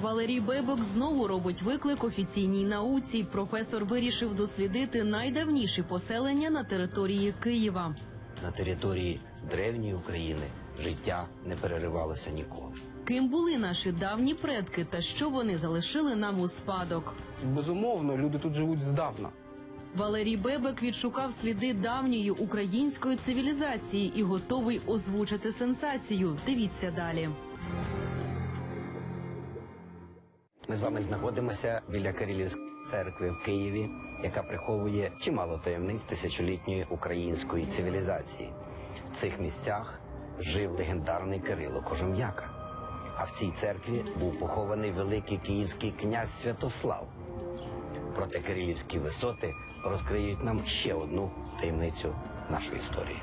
Валерій Бебок знову робить виклик офіційній науці. Професор вирішив дослідити найдавніші поселення на території Києва. На території древньої України життя не переривалося ніколи. Ким були наші давні предки та що вони залишили нам у спадок? Безумовно, люди тут живуть здавна. Валерій Бебек відшукав сліди давньої української цивілізації і готовий озвучити сенсацію. Дивіться далі. Ми з вами знаходимося біля Кирилівської церкви в Києві, яка приховує чимало таємниць тисячолітньої української цивілізації. В цих місцях жив легендарний Кирило Кожум'яка. А в цій церкві був похований великий київський князь Святослав. Проте Кирилівські висоти розкриють нам ще одну таємницю нашої історії.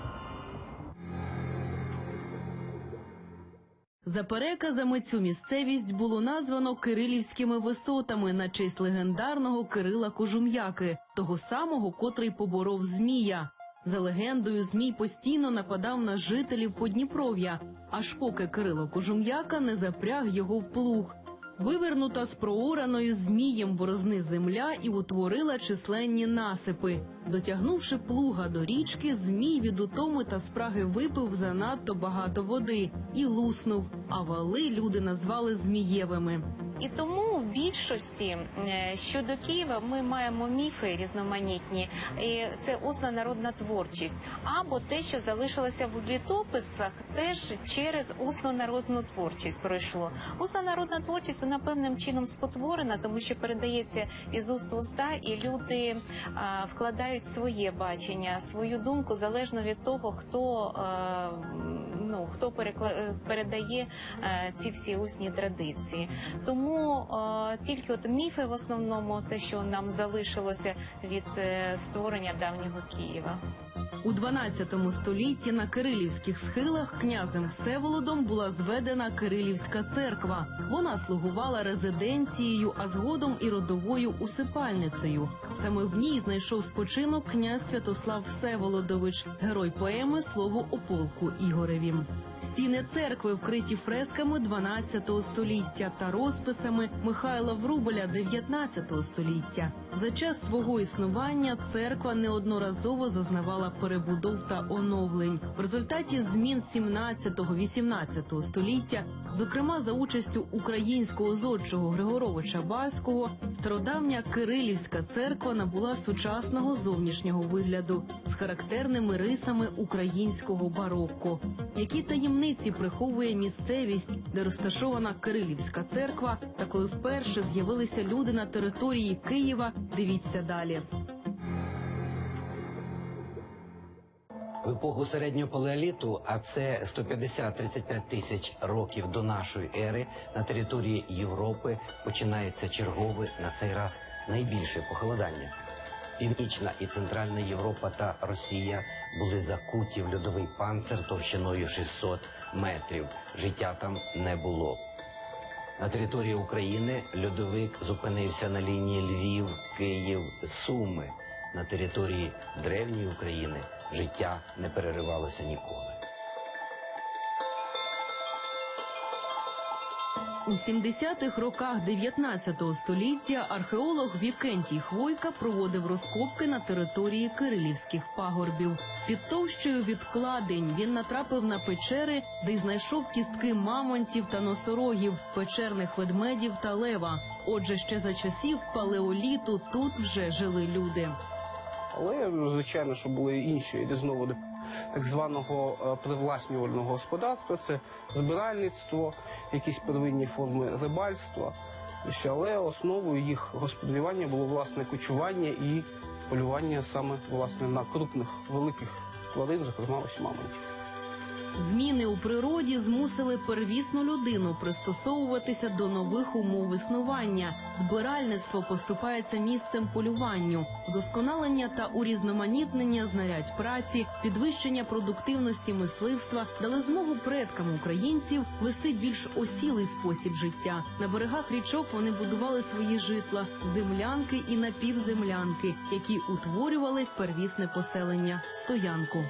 За переказами цю місцевість було названо Кирилівськими висотами на честь легендарного Кирила Кожум'яки, того самого, котрий поборов Змія. За легендою, Змій постійно нападав на жителів Подніпров'я, аж поки Кирило Кожум'яка не запряг його в плуг. Вивернута з проораною змієм борозни земля і утворила численні насипи. Дотягнувши плуга до річки, змій від утоми та спраги випив занадто багато води і луснув. А вали люди назвали змієвими. І тому в більшості е, щодо Києва ми маємо міфи різноманітні. І це усна народна творчість, або те, що залишилося в літописах, теж через усну народну творчість пройшло. Усна народна творчість вона певним чином спотворена, тому що передається із уст уста, і люди а, вкладають своє бачення, свою думку залежно від того, хто. а, Ну, хто е, передає е, ці всі усні традиції. Тому е, тільки от міфи в основному, те, що нам залишилося від е, створення давнього Києва. У 12 столітті на Кирилівських схилах князем Всеволодом була зведена Кирилівська церква. Вона слугувала резиденцією, а згодом і родовою усипальницею. Саме в ній знайшов спочинок князь Святослав Всеволодович, герой поеми Слово о полку Ігореві. Стіни церкви вкриті фресками 12 століття та розписами Михайла Врубеля 19 століття. За час свого існування церква неодноразово зазнавала перебудов та оновлень. В результаті змін 17-18 століття, зокрема за участю українського зодчого Григоровича Барського, стародавня Кирилівська церква набула сучасного зовнішнього вигляду з характерними рисами українського барокко. Які таємниці приховує місцевість, де розташована Кирилівська церква, та коли вперше з'явилися люди на території Києва, дивіться далі. В епоху середнього палеоліту, а це 150-35 тисяч років до нашої ери, на території Європи починається чергове на цей раз найбільше похолодання. Північна і Центральна Європа та Росія були закуті в льодовий панцир товщиною 600 метрів. Життя там не було. На території України льодовик зупинився на лінії Львів, Київ, Суми. На території древньої України життя не переривалося ніколи. У 70-х роках 19 століття археолог Вікентій Хвойка проводив розкопки на території Кирилівських пагорбів. Під товщою відкладень він натрапив на печери, де знайшов кістки мамонтів та носорогів, печерних ведмедів та лева. Отже, ще за часів палеоліту тут вже жили люди. Але, звичайно, що були інші різновиди так званого е, привласнювального господарства, це збиральництво, якісь первинні форми рибальства. Але основою їх господарювання було власне кочування і полювання саме власне на крупних великих тварин, зокрема ось мамонтів. Зміни у природі змусили первісну людину пристосовуватися до нових умов існування. Збиральництво поступається місцем полюванню, вдосконалення та урізноманітнення знарядь праці, підвищення продуктивності мисливства дали змогу предкам українців вести більш осілий спосіб життя. На берегах річок вони будували свої житла, землянки і напівземлянки, які утворювали первісне поселення стоянку.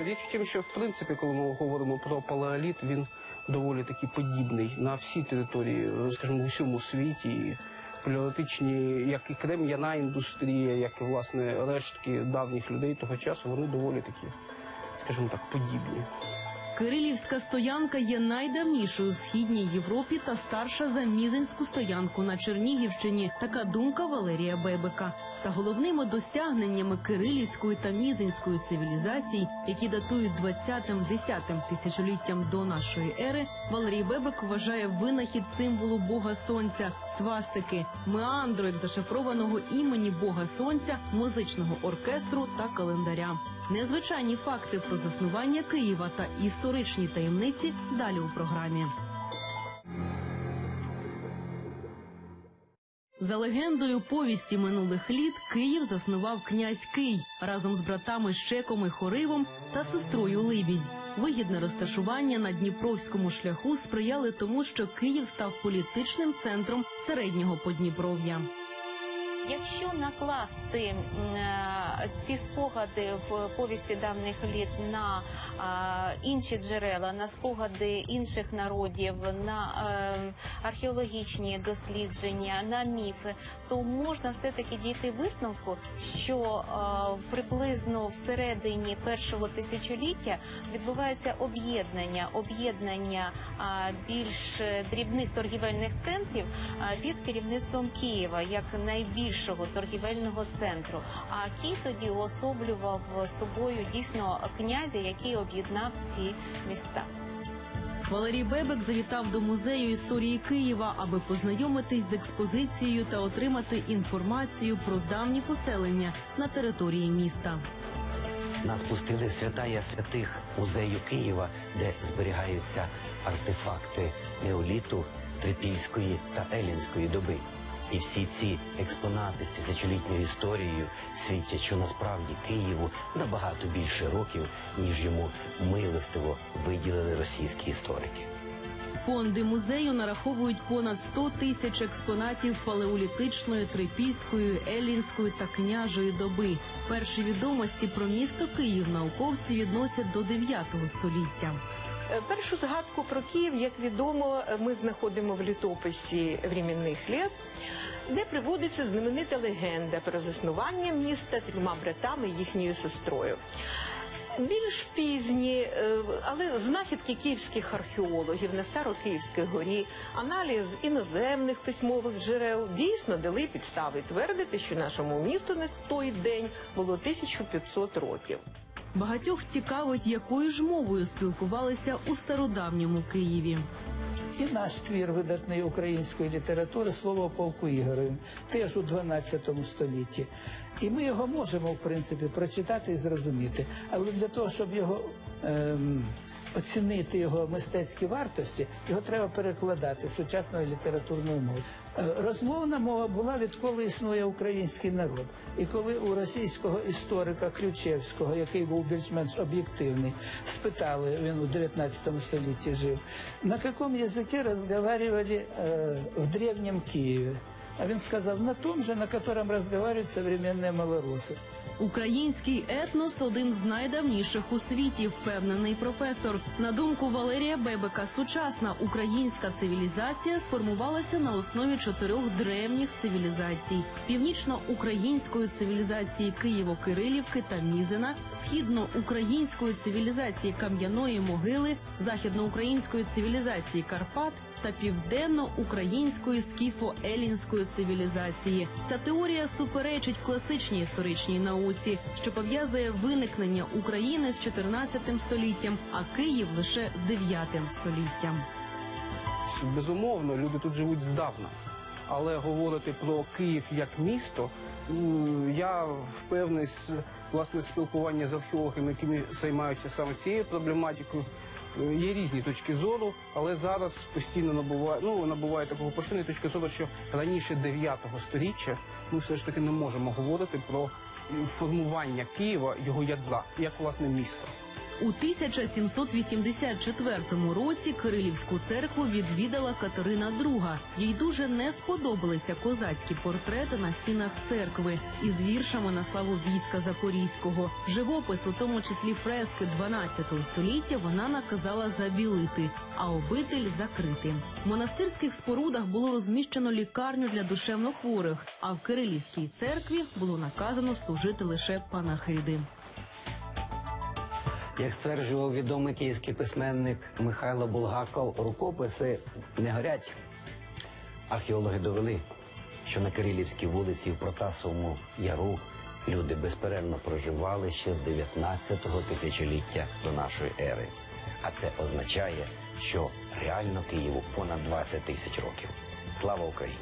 Річ в тім, що в принципі, коли ми говоримо про палеоліт, він доволі таки подібний на всі території, скажімо, в усьому світі. І Палеолітичні, як і крем'яна індустрія, як і власне рештки давніх людей того часу, вони доволі такі, скажімо так, подібні. Кирилівська стоянка є найдавнішою в східній Європі та старша за Мізинську стоянку на Чернігівщині. Така думка Валерія Бебека. Та головними досягненнями Кирилівської та Мізинської цивілізацій, які датують 20-10 тисячоліттям до нашої ери, Валерій Бебек вважає винахід символу Бога Сонця, свастики, меандру як зашифрованого імені Бога Сонця, музичного оркестру та календаря. Незвичайні факти про заснування Києва та історичні таємниці далі у програмі. За легендою повісті минулих літ Київ заснував князь Кий разом з братами Щеком і Хоривом та сестрою Либідь. Вигідне розташування на Дніпровському шляху сприяли тому, що Київ став політичним центром середнього Подніпров'я. Якщо накласти е, ці спогади в повісті давніх літ на інші джерела, на спогади інших народів, на е, археологічні дослідження, на міфи, то можна все-таки дійти висновку, що е, приблизно всередині першого тисячоліття відбувається об'єднання, об'єднання більш дрібних торгівельних центрів під керівництвом Києва як найбільшого торгівельного центру. А Київ тоді уособлював собою дійсно князя, який об'єднав ці міста. Валерій Бебек завітав до музею історії Києва, аби познайомитись з експозицією та отримати інформацію про давні поселення на території міста. Нас пустили святая святих музею Києва, де зберігаються артефакти неоліту, трипільської та елінської доби. І всі ці експонати з тисячолітньою історією свідчать, що насправді Києву набагато більше років, ніж йому милостиво виділили російські історики. Фонди музею нараховують понад 100 тисяч експонатів палеолітичної, трипільської, елінської та княжої доби. Перші відомості про місто Київ науковці відносять до 9 століття. Е, Першу згадку про Київ, як відомо, ми знаходимо в літописі временних літ, де приводиться знаменита легенда про заснування міста трьома братами і їхньою сестрою. Більш пізні, е, але знахідки київських археологів на Старокиївській горі, аналіз іноземних письмових джерел дійсно дали підстави твердити, що нашому місту на той день було 1500 років. Багатьох цікавить, якою ж мовою спілкувалися у стародавньому Києві. І наш твір видатний української літератури слово полку Ігоревим, теж у 12 столітті. І ми його можемо, в принципі, прочитати і зрозуміти. Але для того, щоб його ем, оцінити його мистецькі вартості, його треба перекладати з сучасної літературної мови. Е, Розмовна мова була відколи існує український народ. І коли у російського історика Ключевського, який був більш-менш об'єктивний, спитали, він у 19 столітті жив, на якому язикі розмовляли е, в древнем Києві. А він сказав, на том же, на котором разговаривают современные малоросы. Український етнос один з найдавніших у світі, впевнений професор. На думку Валерія Бебека, сучасна українська цивілізація сформувалася на основі чотирьох древніх цивілізацій: північно-української цивілізації Києво-Кирилівки та Мізина, східно-української цивілізації Кам'яної могили, західноукраїнської цивілізації Карпат та південно-української скіфо-елінської цивілізації. Ця теорія суперечить класичній історичній науці, що пов'язує виникнення України з 14 століттям, а Київ лише з 9 століттям. Безумовно, люди тут живуть здавна. Але говорити про Київ як місто, я впевнений власне спілкування з археологами, які займаються саме цією проблематикою. Е, Є різні точки зору, але зараз постійно набуває, ну, набуває такого поширення точки зору, що раніше 9 сторіччя ми все ж таки не можемо говорити про формування Києва, його ядра, як власне місто. У 1784 році Кирилівську церкву відвідала Катерина II. Їй дуже не сподобалися козацькі портрети на стінах церкви із віршами на славу війська Запорізького. Живопис, у тому числі фрески 12 століття, вона наказала забілити, а обитель закрити. В монастирських спорудах було розміщено лікарню для душевнохворих, а в Кирилівській церкві було наказано служити лише панахиди. Як стверджував відомий київський письменник Михайло Булгаков, рукописи не горять. Археологи довели, що на Кирилівській вулиці в Протасовому яру люди безперервно проживали ще з 19-го тисячоліття до нашої ери. А це означає, що реально Києву понад 20 тисяч років. Слава Україні!